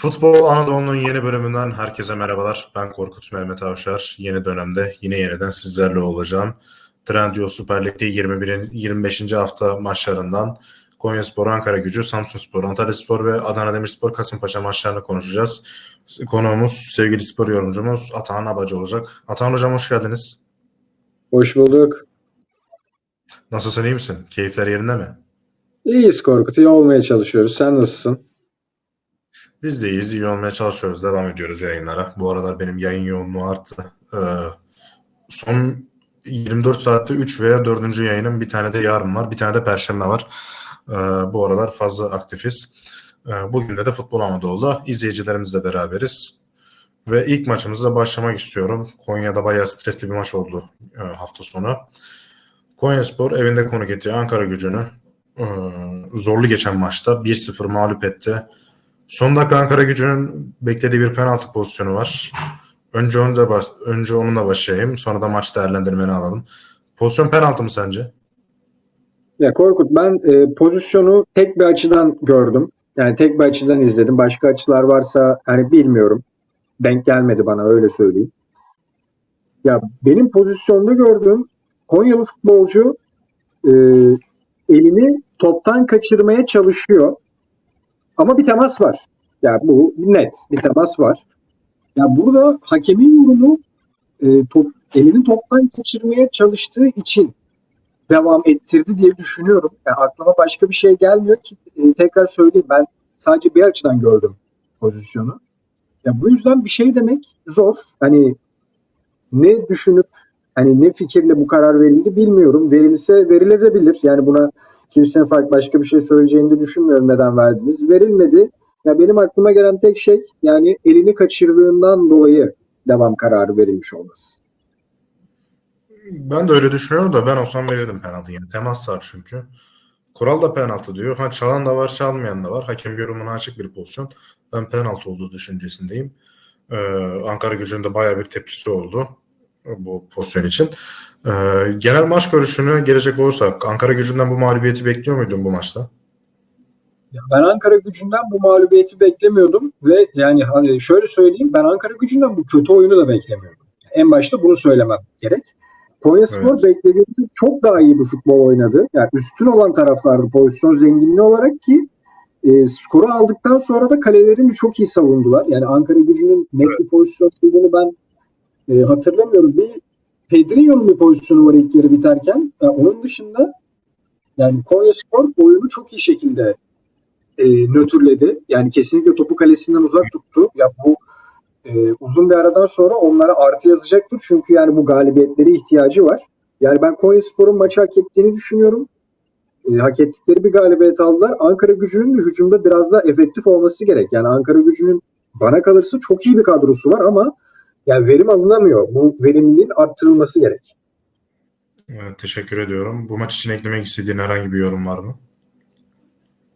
Futbol Anadolu'nun yeni bölümünden herkese merhabalar. Ben Korkut Mehmet Avşar. Yeni dönemde yine yeniden sizlerle olacağım. Trendyol Süper Lig'de 21. 25. hafta maçlarından Konyaspor, Ankara Gücü, Samsunspor, Antalyaspor ve Adana Demirspor, Kasımpaşa maçlarını konuşacağız. Konuğumuz sevgili spor yorumcumuz Atahan Abacı olacak. Atahan Hocam hoş geldiniz. Hoş bulduk. Nasılsın iyi misin? Keyifler yerinde mi? İyiyiz Korkut. iyi olmaya çalışıyoruz. Sen nasılsın? Biz de iyiyiz, iyi olmaya çalışıyoruz. Devam ediyoruz yayınlara. Bu aralar benim yayın yoğunluğu arttı. Ee, son 24 saatte 3 veya 4. yayınım bir tane de yarın var. Bir tane de perşembe var. Ee, bu aralar fazla aktifiz. Ee, bugün de, de Futbol Anadolu'da izleyicilerimizle beraberiz. Ve ilk maçımızla başlamak istiyorum. Konya'da bayağı stresli bir maç oldu e, hafta sonu. Konyaspor evinde konuk etti Ankara gücünü. Ee, zorlu geçen maçta 1-0 mağlup etti. Son dakika Ankara gücünün beklediği bir penaltı pozisyonu var. Önce onu da bas önce onunla başlayayım. Sonra da maç değerlendirmeni alalım. Pozisyon penaltı mı sence? Ya Korkut ben e, pozisyonu tek bir açıdan gördüm. Yani tek bir açıdan izledim. Başka açılar varsa hani bilmiyorum. Denk gelmedi bana öyle söyleyeyim. Ya benim pozisyonda gördüğüm Konyalı futbolcu e, elini toptan kaçırmaya çalışıyor. Ama bir temas var. Ya bu net bir temas var. Ya burada hakemin yorumu e, top, elini toptan kaçırmaya çalıştığı için devam ettirdi diye düşünüyorum. Yani aklıma başka bir şey gelmiyor ki e, tekrar söyleyeyim ben sadece bir açıdan gördüm pozisyonu. Ya bu yüzden bir şey demek zor. Hani ne düşünüp hani ne fikirle bu karar verildi bilmiyorum. Verilse verilebilir. Yani buna kimsenin farklı başka bir şey söyleyeceğini de düşünmüyorum neden verdiniz. Verilmedi. Ya benim aklıma gelen tek şey yani elini kaçırdığından dolayı devam kararı verilmiş olması. Ben de öyle düşünüyorum da ben olsam verirdim penaltı. Yani temas var çünkü. Kural da penaltı diyor. Ha çalan da var, çalmayan da var. Hakem yorumuna açık bir pozisyon. Ben penaltı olduğu düşüncesindeyim. Ee, Ankara gücünün de bayağı bir tepkisi oldu bu pozisyon için. Ee, genel maç görüşünü gelecek olursak Ankara gücünden bu mağlubiyeti bekliyor muydun bu maçta? Ben Ankara gücünden bu mağlubiyeti beklemiyordum ve yani hani şöyle söyleyeyim ben Ankara gücünden bu kötü oyunu da beklemiyordum. En başta bunu söylemem gerek. Konyaspor evet. beklediğimden çok daha iyi bir futbol oynadı. Yani üstün olan taraflardı pozisyon zenginliği olarak ki e, skoru aldıktan sonra da kalelerini çok iyi savundular. Yani Ankara gücünün net bir pozisyon olduğunu ben e, hatırlamıyorum. Bir Pedrinho'nun bir pozisyonu var ilk yarı biterken. Yani onun dışında yani Konyaspor oyunu çok iyi şekilde e, nötrledi. Yani kesinlikle topu kalesinden uzak tuttu. Ya bu e, uzun bir aradan sonra onlara artı yazacaktır. Çünkü yani bu galibiyetleri ihtiyacı var. Yani ben Konyaspor'un maçı hak ettiğini düşünüyorum. E, hak ettikleri bir galibiyet aldılar. Ankara gücünün de hücumda biraz daha efektif olması gerek. Yani Ankara gücünün bana kalırsa çok iyi bir kadrosu var ama yani verim alınamıyor. Bu verimliliğin arttırılması gerek. Evet, teşekkür ediyorum. Bu maç için eklemek istediğin herhangi bir yorum var mı?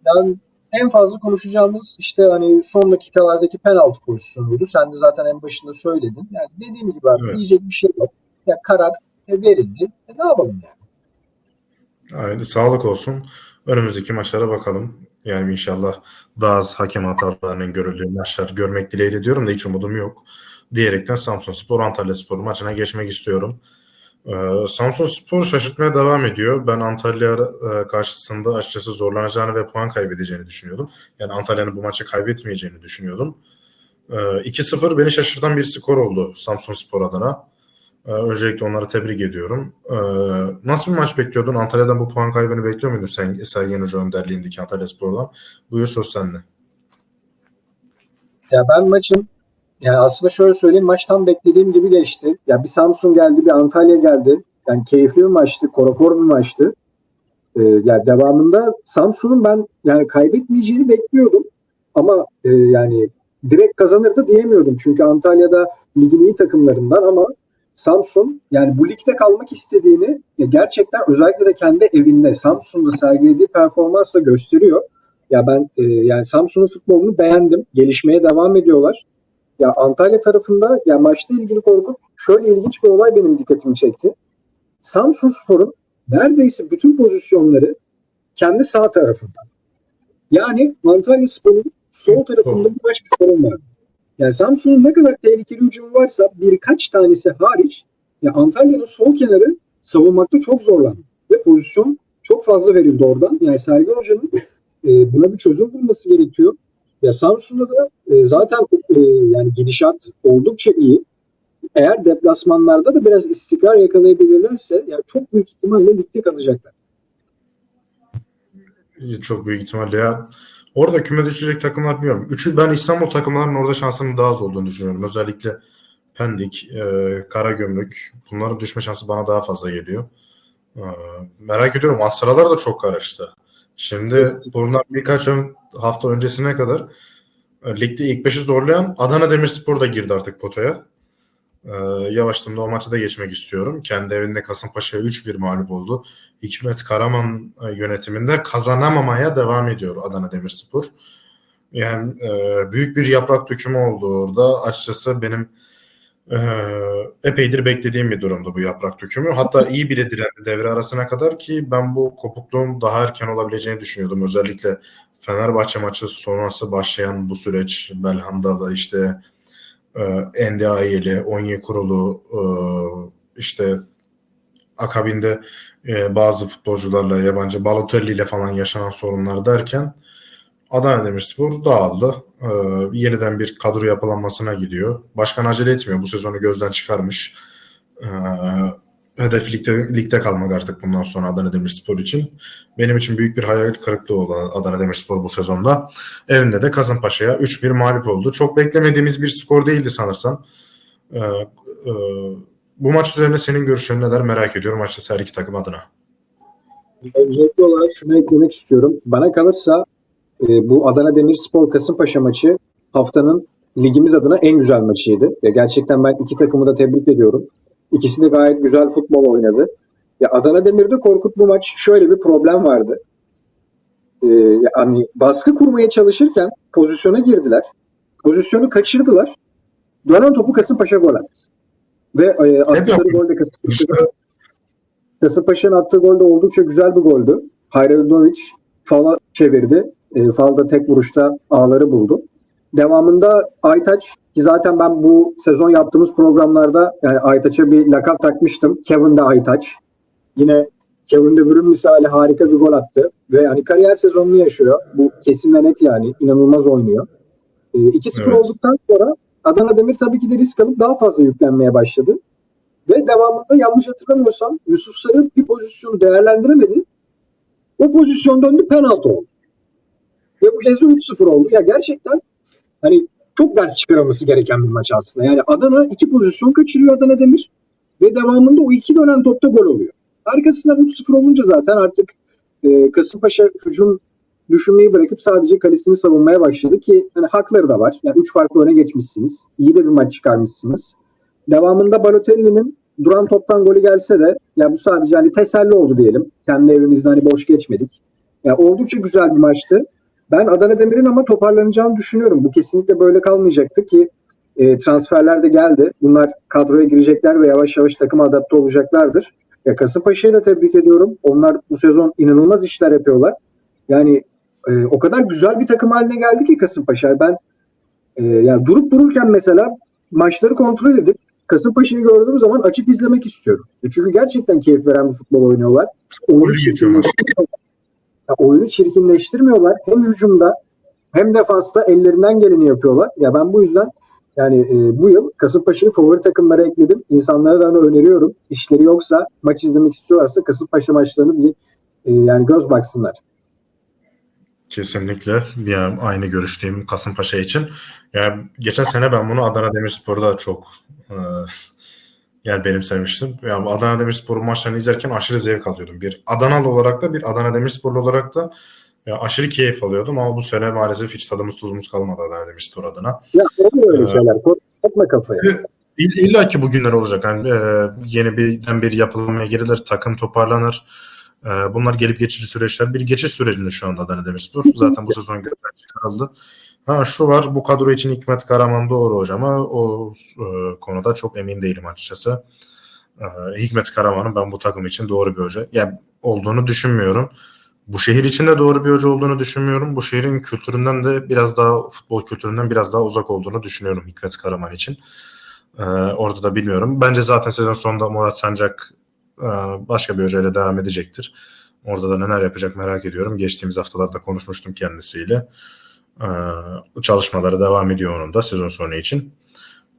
Yani en fazla konuşacağımız işte hani son dakikalardaki penaltı pozisyonuydu. Sen de zaten en başında söyledin. Yani dediğim gibi abi evet. diyecek bir şey yok. Ya karar verildi. E ne yapalım yani? Aynen sağlık olsun. Önümüzdeki maçlara bakalım. Yani inşallah daha az hakem hatalarının görüldüğü maçlar görmek dileğiyle diyorum da hiç umudum yok. Diyerekten Samsun Spor Antalya Spor maçına geçmek istiyorum. Ee, Samsun Spor şaşırtmaya devam ediyor. Ben Antalya e, karşısında açıkçası zorlanacağını ve puan kaybedeceğini düşünüyordum. Yani Antalya'nın bu maçı kaybetmeyeceğini düşünüyordum. Ee, 2-0 beni şaşırtan bir skor oldu Samsun Spor adına. Ee, öncelikle onları tebrik ediyorum. Ee, nasıl bir maç bekliyordun? Antalya'dan bu puan kaybını bekliyor muydun sen Sergen Hoca önderliğindeki Antalya Spor'dan? Buyur söz sende. Ya ben maçın yani aslında şöyle söyleyeyim maç tam beklediğim gibi geçti. Ya bir Samsun geldi, bir Antalya geldi. Yani keyifli bir maçtı, korakor bir maçtı. Ee, yani devamında Samsun'un ben yani kaybetmeyeceğini bekliyordum. Ama e, yani direkt kazanırdı diyemiyordum. Çünkü Antalya'da ligin iyi takımlarından ama Samsun yani bu ligde kalmak istediğini ya gerçekten özellikle de kendi evinde Samsun'da sergilediği performansla gösteriyor. Ya ben e, yani Samsun'un futbolunu beğendim. Gelişmeye devam ediyorlar. Ya Antalya tarafında ya maçla ilgili Korkut şöyle ilginç bir olay benim dikkatimi çekti. Samsun Spor'un neredeyse bütün pozisyonları kendi sağ tarafında. Yani Antalya Spor'un sol tarafında bir başka sorun var. Yani Samsun'un ne kadar tehlikeli hücumu varsa birkaç tanesi hariç ya Antalya'nın sol kenarı savunmakta çok zorlandı. Ve pozisyon çok fazla verildi oradan. Yani Sergen Hoca'nın e, buna bir çözüm bulması gerekiyor. Ya Samsun'da da e, zaten e, yani gidişat oldukça iyi. Eğer deplasmanlarda da biraz istikrar yakalayabilirlerse yani çok büyük ihtimalle ligde kalacaklar. Çok büyük ihtimalle ya. Orada küme düşecek takımlar bilmiyorum. Üçü ben İstanbul takımlarının orada şansının daha az olduğunu düşünüyorum. Özellikle Pendik, e, Karagümrük bunların düşme şansı bana daha fazla geliyor. E, merak ediyorum. Asralar da çok karıştı. Şimdi bundan birkaç hafta öncesine kadar e, ligde ilk beşi zorlayan Adana Demirspor da girdi artık potaya. E, yavaştan da o maçı da geçmek istiyorum. Kendi evinde Kasımpaşa'ya 3-1 mağlup oldu. Hikmet Karaman e, yönetiminde kazanamamaya devam ediyor Adana Demirspor. Yani e, büyük bir yaprak dökümü oldu orada. Açıkçası benim e, epeydir beklediğim bir durumdu bu yaprak dökümü. Hatta iyi bile direndi devre arasına kadar ki ben bu kopukluğun daha erken olabileceğini düşünüyordum. Özellikle Fenerbahçe maçı sonrası başlayan bu süreç Belhanda'da işte e, NDA'yeli, Onyekuru e, işte akabinde e, bazı futbolcularla yabancı Balotelli ile falan yaşanan sorunlar derken Adana Demirspor dağıldı. E, yeniden bir kadro yapılanmasına gidiyor. Başkan acele etmiyor. Bu sezonu gözden çıkarmış. E, hedef ligde, ligde kalmak artık bundan sonra Adana Demirspor için. Benim için büyük bir hayal kırıklığı oldu Adana Demirspor bu sezonda. Evinde de Kasımpaşa'ya 3-1 mağlup oldu. Çok beklemediğimiz bir skor değildi sanırsam. E, e, bu maç üzerine senin görüşlerin neler merak ediyorum açıkçası her iki takım adına. Öncelikli olarak şunu eklemek istiyorum. Bana kalırsa e, bu Adana Demirspor Kasımpaşa maçı haftanın ligimiz adına en güzel maçıydı. Ya gerçekten ben iki takımı da tebrik ediyorum. İkisi de gayet güzel futbol oynadı. Ya Adana Demir'de Korkut bu maç şöyle bir problem vardı. Ee, yani baskı kurmaya çalışırken pozisyona girdiler. Pozisyonu kaçırdılar. Dönen topu Kasımpaşa gol attı. Ve e, attıkları gol de Kasımpaşa'da Kasımpaşa'nın attığı gol de oldukça güzel bir goldü. Hayredovic fala çevirdi. E, falda tek vuruşta ağları buldu. Devamında Aytaç ki zaten ben bu sezon yaptığımız programlarda yani Aytaç'a bir lakap takmıştım. Kevin de Aytaç. Yine Kevin de Bruyne misali harika bir gol attı. Ve yani kariyer sezonunu yaşıyor. Bu kesin ve net yani. inanılmaz oynuyor. E, 2-0 Evet. olduktan sonra Adana Demir tabii ki de risk alıp daha fazla yüklenmeye başladı. Ve devamında yanlış hatırlamıyorsam Yusuf Sarı bir pozisyonu değerlendiremedi. O pozisyon döndü penaltı oldu. Ve bu kez de 3-0 oldu. Ya gerçekten hani çok ders çıkarılması gereken bir maç aslında. Yani Adana iki pozisyon kaçırıyor Adana Demir. Ve devamında o iki dönen topta gol oluyor. Arkasından 3-0 olunca zaten artık e, Kasımpaşa hücum düşünmeyi bırakıp sadece kalesini savunmaya başladı ki hani hakları da var. Yani 3 farklı öne geçmişsiniz. İyi de bir maç çıkarmışsınız. Devamında Balotelli'nin duran toptan golü gelse de ya bu sadece hani teselli oldu diyelim. Kendi evimizde hani boş geçmedik. Ya oldukça güzel bir maçtı. Ben Adana Demir'in ama toparlanacağını düşünüyorum. Bu kesinlikle böyle kalmayacaktı ki e, transferler de geldi. Bunlar kadroya girecekler ve yavaş yavaş takıma adapte olacaklardır. Ya Kasımpaşa'yı da tebrik ediyorum. Onlar bu sezon inanılmaz işler yapıyorlar. Yani e, o kadar güzel bir takım haline geldi ki Kasımpaşa. Ben e, yani durup dururken mesela maçları kontrol edip Kasımpaşa'yı gördüğüm zaman açıp izlemek istiyorum. E çünkü gerçekten keyif veren bir futbol oynuyorlar. Golü geçiyorlar. Ya oyunu çirkinleştirmiyorlar. Hem hücumda hem defansta ellerinden geleni yapıyorlar. Ya ben bu yüzden yani e, bu yıl Kasımpaşa'yı favori takımlara ekledim. İnsanlara da onu öneriyorum. İşleri yoksa maç izlemek istiyorlarsa Kasımpaşa maçlarını bir e, yani göz baksınlar. Kesinlikle. Yani aynı görüşteyim Kasımpaşa için. Yani geçen sene ben bunu Adana Demirspor'da çok e, yani benimsemiştim. Yani Adana Demirspor maçlarını izlerken aşırı zevk alıyordum. Bir Adanalı olarak da bir Adana Demirsporlu olarak da ya aşırı keyif alıyordum ama bu sene maalesef hiç tadımız tuzumuz kalmadı Adana Demirspor adına. Ya oluyor öyle Ee, şeyler. Korkutma kafayı. İll- İlla ki bugünler olacak. Yani, e, yeni birden bir yapılanmaya girilir, takım toparlanır. E, bunlar gelip geçici süreçler. Bir geçiş sürecinde şu anda Adana Demirspor. Zaten bu sezon gözden çıkarıldı. Ha şu var, bu kadro için Hikmet Karaman doğru hocam ama o e, konuda çok emin değilim açıkçası. E, Hikmet Karaman'ın ben bu takım için doğru bir hoca yani olduğunu düşünmüyorum. bu şehir için de doğru bir hoca olduğunu düşünmüyorum. Bu şehrin kültüründen de biraz daha futbol kültüründen biraz daha uzak olduğunu düşünüyorum Hikmet Karaman için. Ee, orada da bilmiyorum. Bence zaten sezon sonunda Murat Sancak başka bir hocayla devam edecektir. Orada da neler yapacak merak ediyorum. Geçtiğimiz haftalarda konuşmuştum kendisiyle. Ee, çalışmaları devam ediyor onun da sezon sonu için.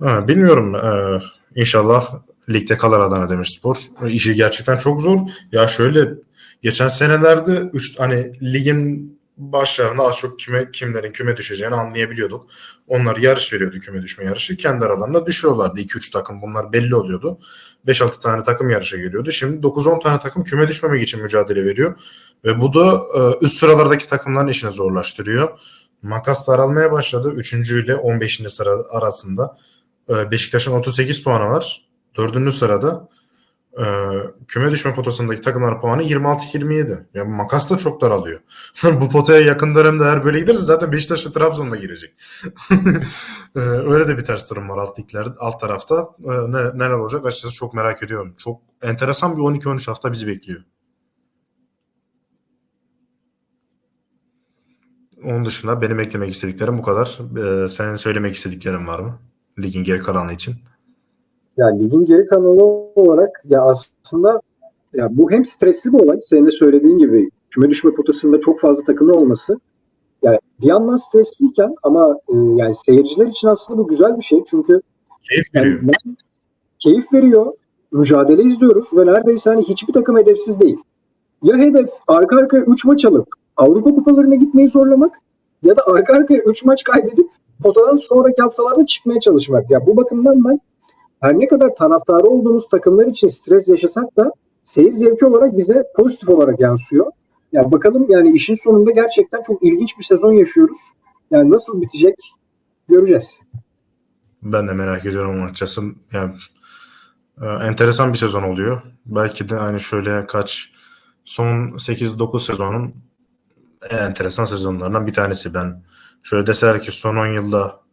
Ee, bilmiyorum. Ee, inşallah ligde kalır Adana Demirspor. İşi gerçekten çok zor. Ya şöyle geçen senelerde üç hani ligin başlarında az çok kime kimlerin küme düşeceğini anlayabiliyorduk. Onlar yarış veriyordu küme düşme yarışı. Kendi aralarında düşüyorlardı 2-3 takım. Bunlar belli oluyordu. 5-6 tane takım yarışa geliyordu. Şimdi 9-10 tane takım küme düşmemek için mücadele veriyor. Ve bu da e, üst sıralardaki takımların işini zorlaştırıyor. Makas daralmaya başladı. 3. ile 15. sıra arasında. E, Beşiktaş'ın 38 puanı var. 4. sırada. E, küme düşme potasındaki takımların puanı 26-27. Yani makas da çok daralıyor. bu potaya yakın dönemde eğer böyle giderse zaten Beşiktaş ve Trabzon'da girecek. E, öyle de bir ters durum var alt ligler, alt tarafta. E, ne, neler olacak açıkçası çok merak ediyorum. Çok enteresan bir 12-13 hafta bizi bekliyor. Onun dışında benim eklemek istediklerim bu kadar. E, senin söylemek istediklerin var mı? Ligin geri kalanı için. Ya ligin geri kanalı olarak ya aslında ya bu hem stresli bir olay. Senin de söylediğin gibi küme düşme potasında çok fazla takımı olması. Yani bir yandan stresliyken ama e, yani seyirciler için aslında bu güzel bir şey. Çünkü Keyif yani veriyor. ne- keyif veriyor. Mücadele izliyoruz ve neredeyse hani hiçbir takım hedefsiz değil. Ya hedef arka arkaya 3 maç alıp Avrupa kupalarına gitmeyi zorlamak ya da arka arkaya 3 maç kaybedip potadan sonraki haftalarda çıkmaya çalışmak. Ya bu bakımdan ben her ne kadar taraftarı olduğumuz takımlar için stres yaşasak da seyir zevki olarak bize pozitif olarak yansıyor. Ya bakalım yani işin sonunda gerçekten çok ilginç bir sezon yaşıyoruz. Yani nasıl bitecek göreceğiz. Ben de merak ediyorum açıkçası. Yani, e, enteresan bir sezon oluyor. Belki de hani şöyle kaç son 8-9 sezonun en enteresan sezonlarından bir tanesi. Ben şöyle deseler ki son 10 yılda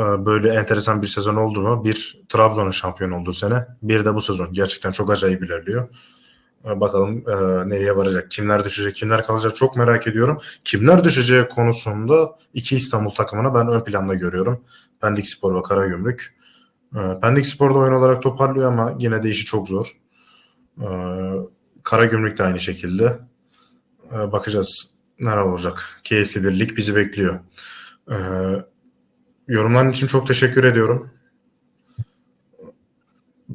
böyle enteresan bir sezon oldu mu? Bir Trabzon'un şampiyon olduğu sene. Bir de bu sezon. Gerçekten çok acayip ilerliyor. E, Bakalım e, nereye varacak? Kimler düşecek? Kimler kalacak? Çok merak ediyorum. Kimler düşeceği konusunda iki İstanbul takımını ben ön planda görüyorum. Pendik Spor ve Karagümrük. E, Pendik Spor da oyun olarak toparlıyor ama yine de işi çok zor. E, Karagümrük de aynı şekilde. E, Bakacağız neler olacak. Keyifli bir lig bizi bekliyor. E, Yorumların için çok teşekkür ediyorum.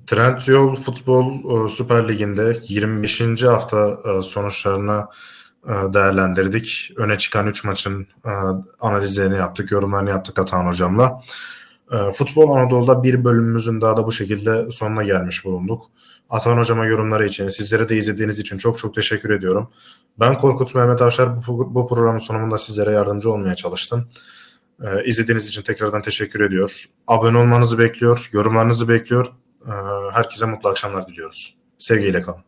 Trendyol Futbol e, Süper Ligi'nde 25. hafta e, sonuçlarını e, değerlendirdik. Öne çıkan 3 maçın analizlerini yaptık, yorumlarını yaptık Atan Hocam'la. Futbol Anadolu'da bir bölümümüzün daha da bu şekilde sonuna gelmiş bulunduk. Atan Hocam'a yorumları için, sizlere de izlediğiniz için çok çok teşekkür ediyorum. Ben Korkut Mehmet Avşar bu, bu programın sonunda sizlere yardımcı olmaya çalıştım. Ee, izlediğiniz için tekrardan teşekkür ediyor. Abone olmanızı bekliyor, yorumlarınızı bekliyor. Ee, herkese mutlu akşamlar diliyoruz. Sevgiyle kalın.